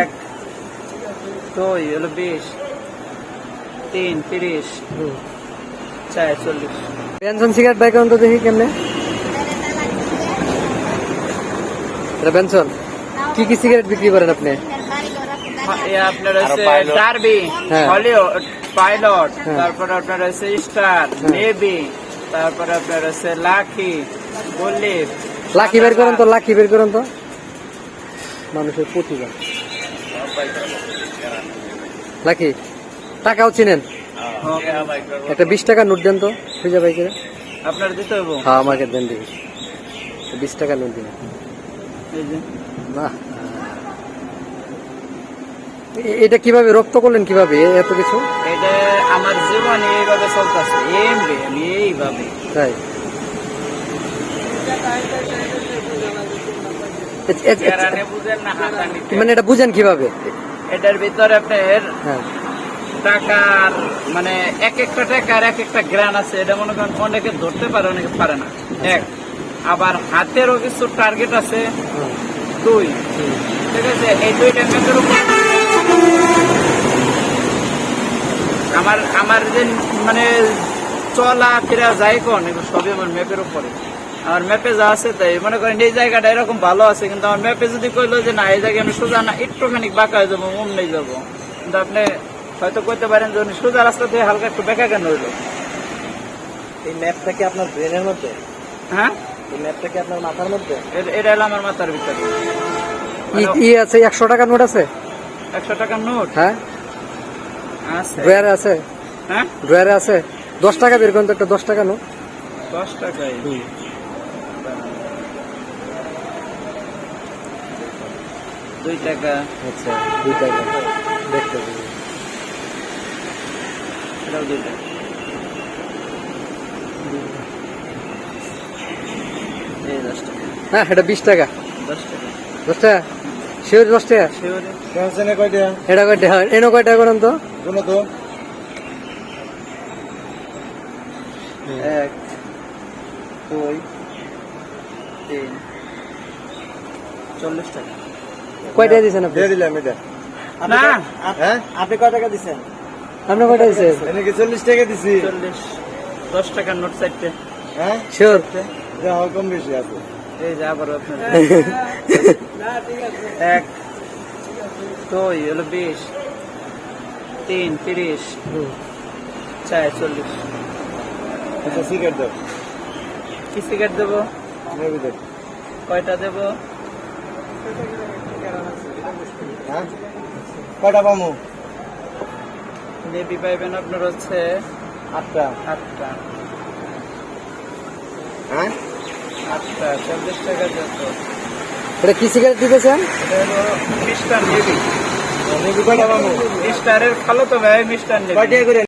এক দুই হলো বিশ তিন তিরিশ চার চল্লিশ। পেনশন সিগারেট বাইক তো দেখি কেমনে? পেনশন কি কি সিগারেট বিক্রি করেন আপনি? আপনার হচ্ছে ডারবি। Hollywood pilot. তারপরে আপনার হচ্ছে স্টার। নেভি তারপরে আপনার হচ্ছে লাকি বুলিপ লাকি বের করেন তো লাকি বের করেন তো। মানুষের প্রতিভা। লাকি টাকাও চিনেন? একটা বিশ টাকা নোট দেন তো ফ্রিজা বাইকের আপনার দিতে হব। হ্যাঁ আমাকে দেন দিবি। বিশ টাকা নোট দিন না এটা কীভাবে রক্ত করলেন কীভাবে? এত কিছু? এটা আমার জীবন এইভাবে চলতেছে এমনি আমি এইভাবে। তাই এ- এ- এ- কেরানে বুঝেন না হাতানিতে মানে এটা বুঝেন কীভাবে? এটার ভিতরে আপনার হ্যাঁ। টাকার মানে এক একটা টাকার এক একটা গ্রান আছে এটা মনে করেন অনেকে ধরতে পারে অনেকে পারে না। এক আবার হাতেরও কিছু টার্গেট আছে। হ্যাঁ। দুই ঠিক আছে এই দুইটা ম্যাপের উপর আমার আমার যে মানে চলা ফেরা যায় কোন সবই আমার ম্যাপের উপরে। আমার ম্যাপে যা আছে তাই। মনে করেন এই জায়গাটা এরকম ভালো আছে কিন্তু আমার ম্যাপে যদি কইলো যে না এই জায়গায় আমি সোজা না একটুখানি বাঁকা হয়ে যাব মন নেই যাব। কিন্তু আপনি হয়তো কইতে পারেন যে উনি সোজা রাস্তা দিয়ে হালকা একটু বেঁকা কেন হইল? এই ম্যাপটা কি আপনার ব্রেনের মধ্যে? হ্যাঁ? এই ম্যাপটা কি আপনার মাথার মধ্যে? এটা হলো আমার মাথার ভিতরে। ই- ই আছে একশো টাকা নোট আছে? একশো টাকার নোট? হ্যাঁ। আছে। ড্রয়ারে আছে? হ্যাঁ? ড্রয়ারে আছে? দশ টাকা বের করেন তো একটা দশ টাকা নোট। দশ টাকায়? দুই টাকা। আচ্ছা দুই টাকা। দেখতে। এটাও দুই টাকা। এই দশ টাকা। হ্যাঁ এটা বিশ টাকা। দশ টাকা। দশ টাকা? শিওর দশ টাকা? শিওরে। পেনশনে কয়টা এটা কয়টা হয় এনো কয়টা করেন তো? তো। এক দুই তিন চল্লিশ টাকা। কয়টা দিয়েছেন আপনি? দিলাম এটা। না। হ্যাঁ? আপনি কয় টাকা দিচ্ছেন আপনি কয়টা দিচ্ছেন এনেকে চল্লিশ টাকা দিছি। চল্লিশ। দশ টাকার নোট চারটে। হ্যাঁ? শিওর? যা কম বেশি আছে। এই যে আবার আপনার। এক দুই হলো বিশ। তিন তিরিশ। চার চল্লিশ। আচ্ছা সিগারেট দাও। কি সিগারেট দেবো? কয়টা দেবো? হ্যাঁ? কয়টা পামু নেবি পাইবেন আপনার হচ্ছে আটটা। আটটা। হ্যাঁ? আটটা চল্লিশ টাকা যত। এটা কি সিগারেট দিতেছেন? নেবি কয়টা পামু খালো তো ভাই নেবি করে?